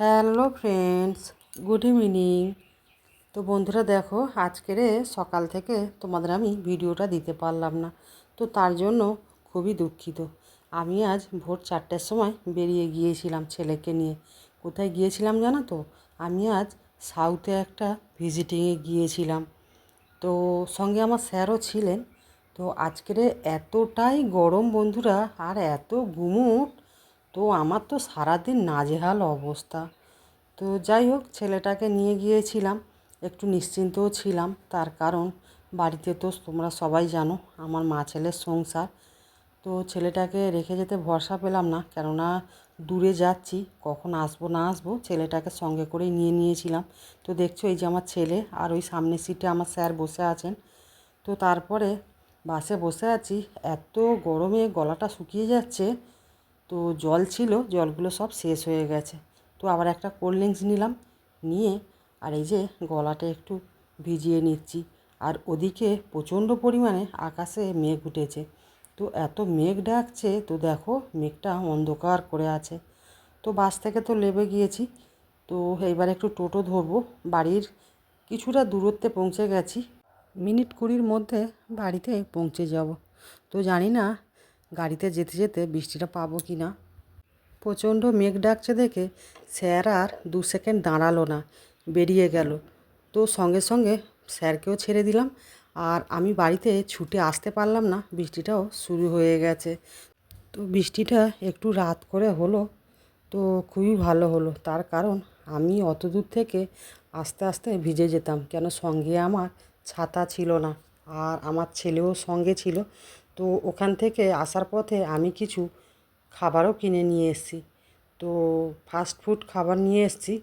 Hello friends, good evening. তো বন্ধুরা দেখো, আজকের সকাল থেকে তোমাদের আমি ভিডিওটা দিতে পারলাম না। তো তার জন্য খুবই দুঃখিত। আমি আজ ভোর চারটের সময় বেরিয়ে গিয়েছিলাম ছেলেকে নিয়ে। কোথায় গিয়েছিলাম জানো তো? আমি আজ সাউথে একটা ভিজিটিংয়ে গিয়েছিলাম। তো সঙ্গে আমার স্যারও ছিলেন। তো আজকের এতটাই গরম বন্ধুরা, আর এত গুমুট তো আমার তো সারাদিন নাজেহাল অবস্থা। তো যাই হোক, ছেলেটাকে নিয়ে গিয়েছিলাম। একটু নিশ্চিন্তও ছিলাম। তার কারণ বাড়িতে তো তোমরা সবাই জানো, আমার মা ছেলের সংসার। তো ছেলেটাকে রেখে যেতে ভরসা পেলাম না। কেননা দূরে যাচ্ছি, কখন আসব না আসব ছেলেটাকে সঙ্গে করেই নিয়ে নিয়েছিলাম। তো দেখছ, এই যে আমার ছেলে আর ওই সামনের সিটে আমার স্যার বসে আছেন। তো তারপরে বাসে বসে আছি। এত গরমে গলাটা শুকিয়ে যাচ্ছে। তো জল ছিল, জলগুলো সব শেষ হয়ে গেছে। তো আবার একটা কোল্ড ড্রিঙ্কস নিলাম, নিয়ে আর এই যে গলাটা একটু ভিজিয়ে নিচ্ছি। আর ওদিকে প্রচণ্ড পরিমাণে আকাশে মেঘ উঠেছে। তো এত মেঘ ডাকছে, তো দেখো মেঘটা অন্ধকার করে আছে। তো বাস থেকে তো লেবে গিয়েছি। তো এইবার একটু টোটো ধরবো। বাড়ির কিছুটা দূরত্বে পৌঁছে গেছি। মিনিট কুড়ির মধ্যে বাড়িতে পৌঁছে যাব। তো জানি না গাড়িতে যেতে যেতে বৃষ্টিটা পাবো কি না? প্রচণ্ড মেঘ ডাকছে দেখে স্যার আর দু সেকেন্ড দাঁড়াল না, বেরিয়ে গেল। তো সঙ্গে সঙ্গে স্যারকেও ছেড়ে দিলাম আর আমি বাড়িতে ছুটে আসতে পারলাম না, বৃষ্টিটাও শুরু হয়ে গেছে। তো বৃষ্টিটা একটু রাত করে হলো, তো খুবই ভালো হলো। তার কারণ আমি অত দূর থেকে আস্তে আস্তে ভিজে যেতাম, কেন সঙ্গে আমার ছাতা ছিল না আর আমার ছেলেও সঙ্গে ছিল। তো ওখান থেকে আসার পথে আমি কিছু খাবারও কিনে নিয়ে এসেছি। তো ফাস্ট ফুড খাবার নিয়ে এসেছি।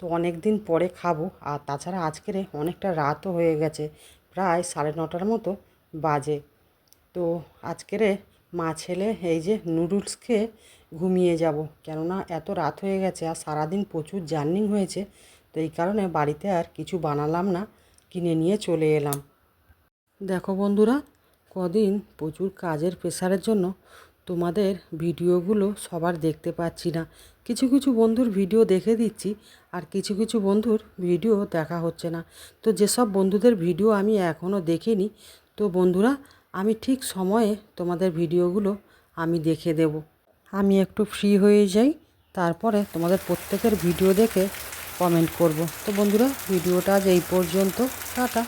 তো অনেক দিন পরে খাব। আর তাছাড়া আজকের অনেকটা রাতও হয়ে গেছে। প্রায় সাড়ে নটার মতো বাজে। তো আজকের মা ছেলে এই যে নুডলস খেয়ে ঘুমিয়ে যাব। কেননা এত রাত হয়ে গেছে আর সারাদিন প্রচুর জার্নি হয়েছে। তো এই কারণে বাড়িতে আর কিছু বানালাম না। কিনে নিয়ে চলে এলাম। দেখো বন্ধুরা কদিন প্রচুর কাজের প্রেশারের জন্য তোমাদের ভিডিওগুলো সবার দেখতে পাচ্ছি না। কিছু কিছু বন্ধুর ভিডিও দেখে দিচ্ছি আর কিছু কিছু বন্ধুর ভিডিও দেখা হচ্ছে না। তো যেসব বন্ধুদের ভিডিও আমি এখনও দেখিনি, তো বন্ধুরা আমি ঠিক সময়ে তোমাদের ভিডিওগুলো আমি দেখে দেব। আমি একটু ফ্রি হয়ে যাই, তারপরে তোমাদের প্রত্যেকের ভিডিও দেখে কমেন্ট করব। তো বন্ধুরা, ভিডিওটা আজ এই পর্যন্ত। টাটা।